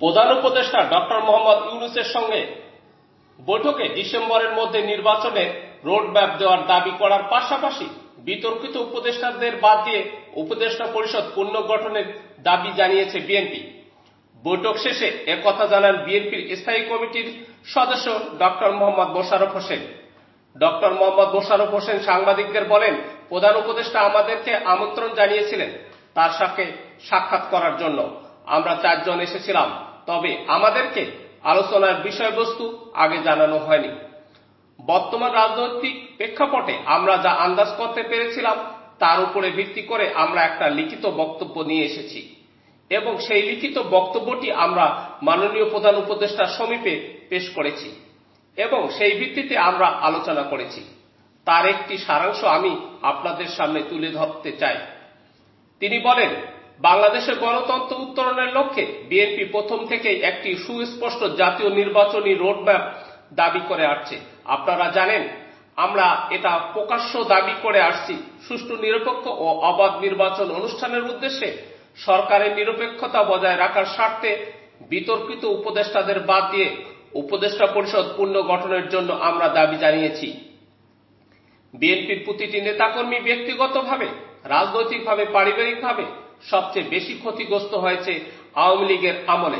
প্রধান উপদেষ্টা ডক্টর মোহাম্মদ ইউনুসের সঙ্গে বৈঠকে ডিসেম্বরের মধ্যে নির্বাচনে রোডম্যাপ দেওয়ার দাবি করার পাশাপাশি বিতর্কিত উপদেষ্টাদের বাদ দিয়ে উপদেষ্টা পরিষদ পুনর্গঠনের দাবি জানিয়েছে বিএনপি। বৈঠক শেষে একথা জানান বিএনপির স্থায়ী কমিটির সদস্য ডক্টর মোহাম্মদ মোশারফ হোসেন। ডক্টর মোহাম্মদ মোশারফ হোসেন সাংবাদিকদের বলেন, প্রধান উপদেষ্টা আমাদেরকে আমন্ত্রণ জানিয়েছিলেন তার সাথে সাক্ষাৎ করার জন্য। আমরা চারজন এসেছিলাম। তবে আমাদেরকে আলোচনার বিষয়বস্তু আগে জানানো হয়নি। বর্তমান রাজনৈতিক প্রেক্ষাপটে আমরা যা আন্দাজ করতে পেরেছিলাম, তার উপরে ভিত্তি করে আমরা একটা লিখিত বক্তব্য নিয়ে এসেছি এবং সেই লিখিত বক্তব্যটি আমরা মাননীয় প্রধান উপদেষ্টার সমীপে পেশ করেছি এবং সেই ভিত্তিতে আমরা আলোচনা করেছি। তার একটি সারাংশ আমি আপনাদের সামনে তুলে ধরতে চাই। তিনি বলেন বাংলাদেশের গণতন্ত্র উত্তরণের লক্ষ্যে বিএনপি প্রথম থেকেই একটি সুস্পষ্ট জাতীয় নির্বাচনী রোডম্যাপ দাবি করে আসছে। আপনারা জানেন, আমরা এটা প্রকাশ্য দাবি করে আসছি। সুষ্ঠু, নিরপেক্ষ ও অবাধ নির্বাচন অনুষ্ঠানের উদ্দেশ্যে সরকারের নিরপেক্ষতা বজায় রাখার স্বার্থে বিতর্কিত উপদেষ্টাদের বাদ দিয়ে উপদেষ্টা পরিষদ পুনর্গঠনের জন্য আমরা দাবি জানিয়েছি। বিএনপির প্রতিটি নেতাকর্মী ব্যক্তিগতভাবে, রাজনৈতিকভাবে, পারিবারিকভাবে সবচেয়ে বেশি ক্ষতিগ্রস্ত হয়েছে আওয়ামী লীগের আমলে।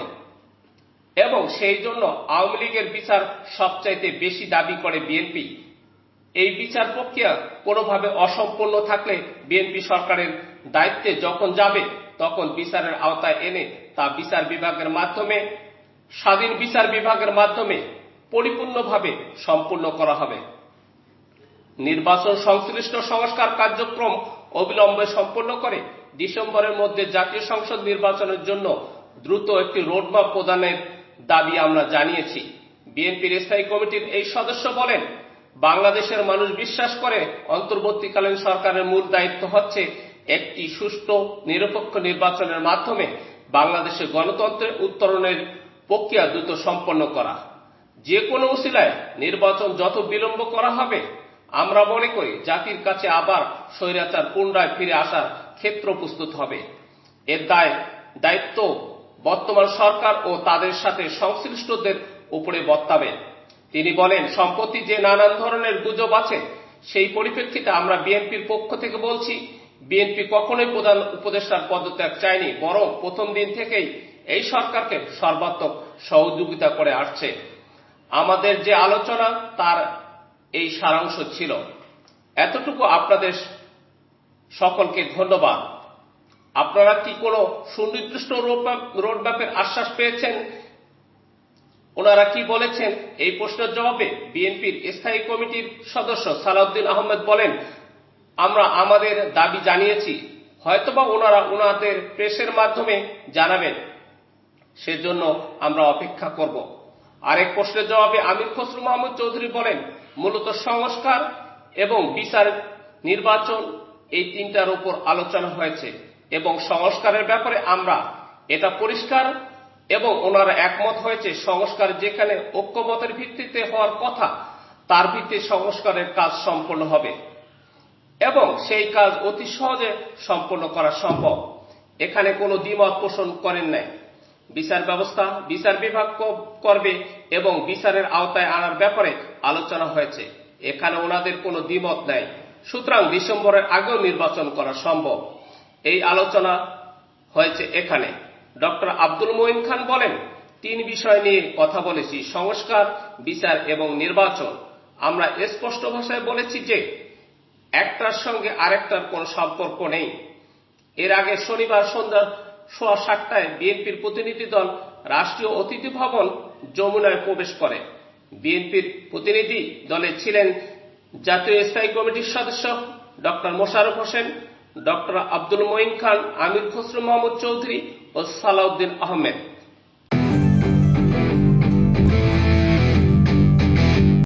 এবং সেই জন্য আওয়ামী লীগের বিচার সবচাইতে বেশি দাবি করে বিএনপি। এই বিচার প্রক্রিয়া কোনোভাবে অসম্পূর্ণ থাকলে বিএনপি সরকারের দায়িত্বে যখন যাবে, তখন বিচারের আওতায় এনে তা বিচার বিভাগের মাধ্যমে, স্বাধীন বিচার বিভাগের মাধ্যমে পরিপূর্ণভাবে সম্পূর্ণ করা হবে। নির্বাচন সংশ্লিষ্ট সংস্কার কার্যক্রম অবিলম্বে সম্পন্ন করে ডিসেম্বরের মধ্যে জাতীয় সংসদ নির্বাচনের জন্য দ্রুত একটি রোডম্যাপ প্রদানের দাবি আমরা জানিয়েছি। বিএনপির স্থায়ী কমিটির এই সদস্য বলেন, বাংলাদেশের মানুষ বিশ্বাস করে অন্তর্বর্তীকালীন সরকারের মূল দায়িত্ব হচ্ছে একটি সুষ্ঠু, নিরপেক্ষ নির্বাচনের মাধ্যমে বাংলাদেশের গণতন্ত্রের উত্তরণের প্রক্রিয়া দ্রুত সম্পন্ন করা। যে কোনো উসিলায় নির্বাচন যত বিলম্ব করা হবে, আমরা মনে করি জাতির কাছে আবার স্বৈরাচার পুনরায় ফিরে আসার ক্ষেত্র প্রস্তুত হবে। এর দায়, দায়িত্ব বর্তমান সরকার ও তাদের সাথে সংশ্লিষ্টদের উপরে বর্তাবে। তিনি বলেন, সম্প্রতি যে নানান ধরনের গুজব আছে, সেই পরিপ্রেক্ষিতে আমরা বিএনপির পক্ষ থেকে বলছি, বিএনপি কখনোই প্রধান উপদেষ্টার পদত্যাগ চায়নি, বরং প্রথম দিন থেকেই এই সরকারকে সর্বাত্মক সহযোগিতা করে আসছে। আমাদের যে আলোচনা, তার এই সারাংশ ছিল। এতটুকু আপনাদের সকলকে ধন্যবাদ। আপনারা কি কোনো সুনির্দিষ্ট রোডম্যাপের আশ্বাস পেয়েছেন? ওনারা কি বলেছেন? এই প্রশ্নের জবাবে বিএনপির স্থায়ী কমিটির সদস্য সালাউদ্দিন আহমেদ বলেন, আমরা আমাদের দাবি জানিয়েছি। হয়তোবা ওনারা ওনাদের প্রেসের মাধ্যমে জানাবেন। সেজন্য আমরা অপেক্ষা করব। আরেক প্রশ্নের জবাবে আমির খসরু মাহমুদ চৌধুরী বলেন, মূলত সংস্কার এবং বিচার নির্বাচন এই তিনটার উপর আলোচনা হয়েছে এবং সংস্কারের ব্যাপারে আমরা এটা পরিষ্কার এবং ওনারা একমত হয়েছে সংস্কার যেখানে ঐক্যমতের ভিত্তিতে হওয়ার কথা, তার ভিত্তিতে সংস্কারের কাজ সম্পন্ন হবে এবং সেই কাজ অতি সহজে সম্পন্ন করা সম্ভব। এখানে কোনো দ্বিমত পোষণ করেন নাই। বিচার ব্যবস্থা, বিচার বিভাগ করবে এবং বিচারের আওতায় আনার ব্যাপারে আলোচনা হয়েছে। এখানে ওনাদের কোনো দ্বিমত নেই। সুতরাং ডিসেম্বরের আগেও নির্বাচন করা সম্ভব। এই আলোচনা হয়েছে এখানে। ডক্টর আব্দুল মঈন খান বলেন, তিন বিষয় নিয়ে কথা বলেছি, সংস্কার, বিচার এবং নির্বাচন। আমরা স্পষ্ট ভাষায় বলেছি যে, একটার সঙ্গে আরেকটার কোনো সম্পর্ক নেই। এর আগে শনিবার সন্ধ্যা সোয়া সাতটায় বিএনপির প্রতিনিধি দল রাষ্ট্রীয় অতিথি ভবন যমুনায় প্রবেশ করে। বিএনপির প্রতিনিধি দলে ছিলেন জাতীয় স্থায়ী কমিটির সদস্য ডক্টর মোশারফ হোসেন, ডক্টর আব্দুল মঈন খান, আমির খসরু মোহাম্মদ চৌধুরী ও সালাউদ্দিন আহমেদ।